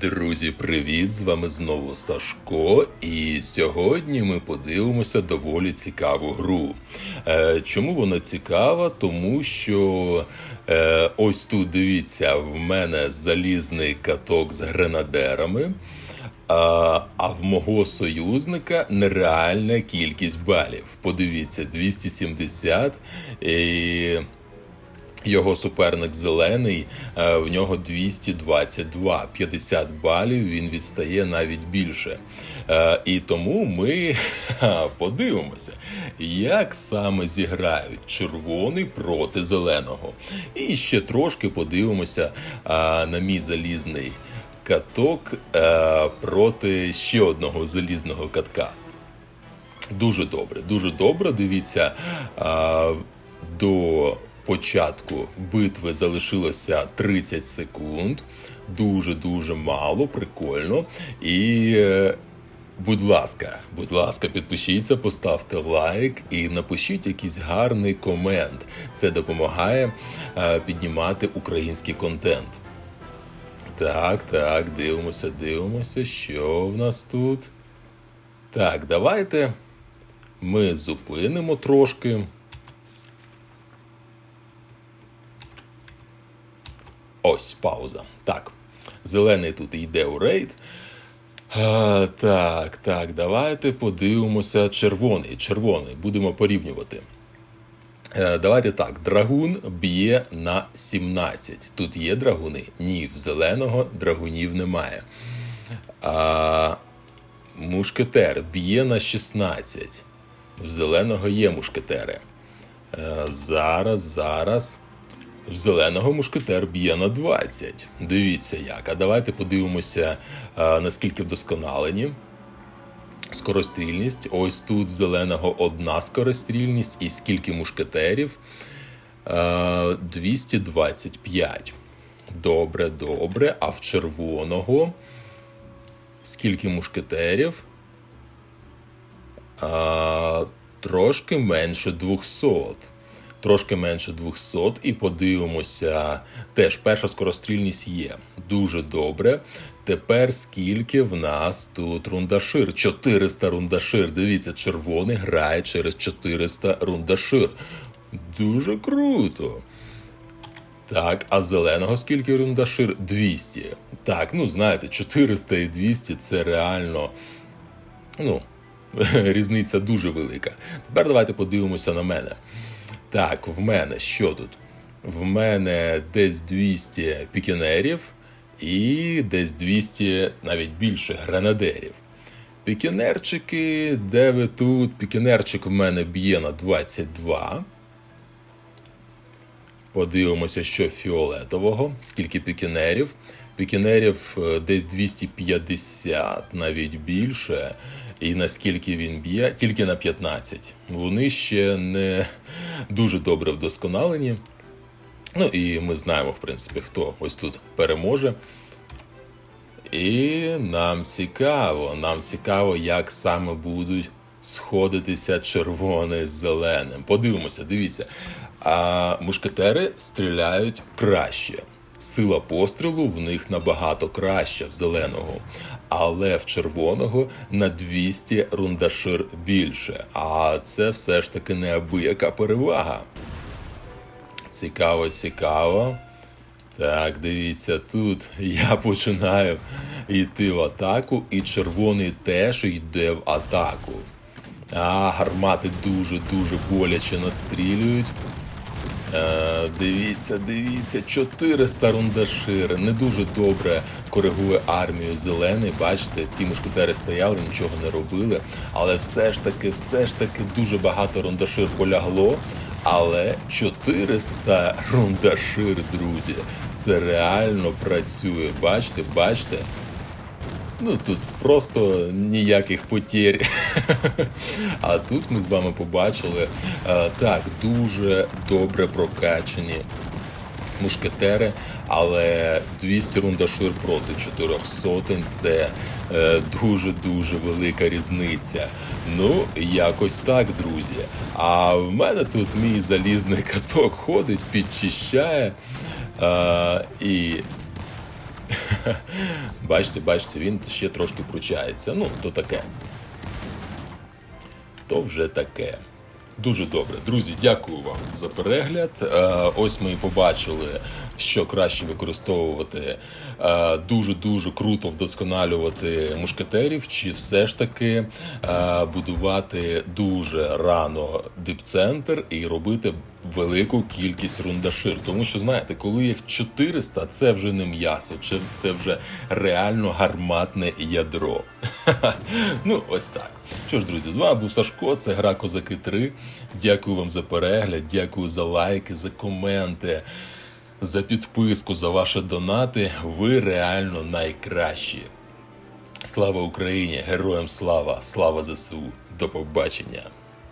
Друзі, привіт! З вами знову Сашко. І сьогодні ми подивимося доволі цікаву гру. Е, чому вона цікава? Тому що е, ось тут дивіться, в мене залізний каток з гренадерами. А, а в мого союзника нереальна кількість балів. Подивіться, 270. І його суперник зелений, е, в нього 222, 50 балів. Він відстає навіть більше. Е, І тому ми подивимося, як саме зіграють червоний проти зеленого. І ще трошки подивимося е, на мій залізний каток проти ще одного залізного катка. Дуже добре, дуже добре. Дивіться, до початку битви залишилося 30 секунд. Дуже дуже мало, прикольно. І. е, Будь ласка, будь ласка, підпишіться, поставте лайк і напишіть якийсь гарний комент. Це допомагає е, піднімати український контент. Так, так, дивимося, дивимося, що в нас тут. Так, давайте ми зупинимо трошки. Ось пауза. Так. Зелений тут йде у рейд. А, так, так, давайте подивимося. Червоний. Червоний. Будемо порівнювати. Е, Давайте так, драгун б'є на 17. Тут є драгуни? Ні, в зеленого драгунів немає. А, мушкетер б'є на 16. В зеленого є мушкетери. Е, Зараз, зараз. В зеленого мушкетер б'є на 20. Дивіться як. А давайте подивимося, е, наскільки вдосконалені. Скорострільність. Ось тут зеленого одна скорострільність, і скільки мушкетерів? Е, 225. Добре, добре. А в червоного скільки мушкетерів? А, трошки менше 200. Трошки менше 200. І подивимося. Теж перша скорострільність є. Дуже добре. Тепер скільки в нас тут рундашир? 400 рундашир. Дивіться, червоний грає через 400 рундашир. Дуже круто. Так, а зеленого скільки рундашир? 200. Так, ну знаєте, 400 і 200 це реально. Ну, різниця дуже велика. Тепер давайте подивимося на мене. Так, в мене що тут? В мене десь 200 пікінерів і десь 200 навіть більше гранадерів. Пікінерчики, де ви тут? Пікінерчик в мене б'є на 22. Подивимося, що фіолетового, скільки пікінерів. Пікінерів е, десь 250, навіть більше. І наскільки він б'є, тільки на 15. Вони ще не дуже добре вдосконалені. Ну і ми знаємо, в принципі, хто ось тут переможе. І нам цікаво, нам цікаво, як саме будуть сходитися червоне з зеленим. Подивимося, дивіться. А мушкетери стріляють краще. Сила пострілу в них набагато краща в зеленого, але в червоного на 200 рундашир більше. А це все ж таки неабияка перевага. Цікаво, цікаво. Так, дивіться, тут я починаю йти в атаку, і червоний теж йде в атаку. А, гармати дуже-дуже боляче настрілюють. Е, дивіться, дивіться, 400 рундашир. Не дуже добре коригує армію зелений. Бачите, ці мушкетери стояли, нічого не робили. Але все ж таки, все ж таки дуже багато рундашир полягло. Але 400 рундашир, друзі, це реально працює. Бачите, бачите. Ну тут просто ніяких потерь. А тут ми з вами побачили е, так, дуже добре прокачані мушкетери. Але 200 рундашир проти 4 сотень це е, дуже-дуже велика різниця. Ну, якось так, друзі. А в мене тут мій залізний каток ходить, підчищає. Е, і бачите, бачите, він ще трошки пручається. Ну, то таке. То вже таке. Дуже добре. Друзі, дякую вам за перегляд. Е, Ось ми і побачили, що краще використовувати. е, Дуже-дуже круто вдосконалювати мушкетерів, чи все ж таки е, будувати дуже рано дипцентр і робити велику кількість рундашир. Тому що, знаєте, коли їх 400, це вже не м'ясо, це, вже реально гарматне ядро. ну, ось так. Що ж, друзі, з вами був Сашко, це гра Козаки 3. Дякую вам за перегляд, дякую за лайки, за коменти, за підписку, за ваші донати. Ви реально найкращі. Слава Україні! Героям слава! Слава ЗСУ! До побачення!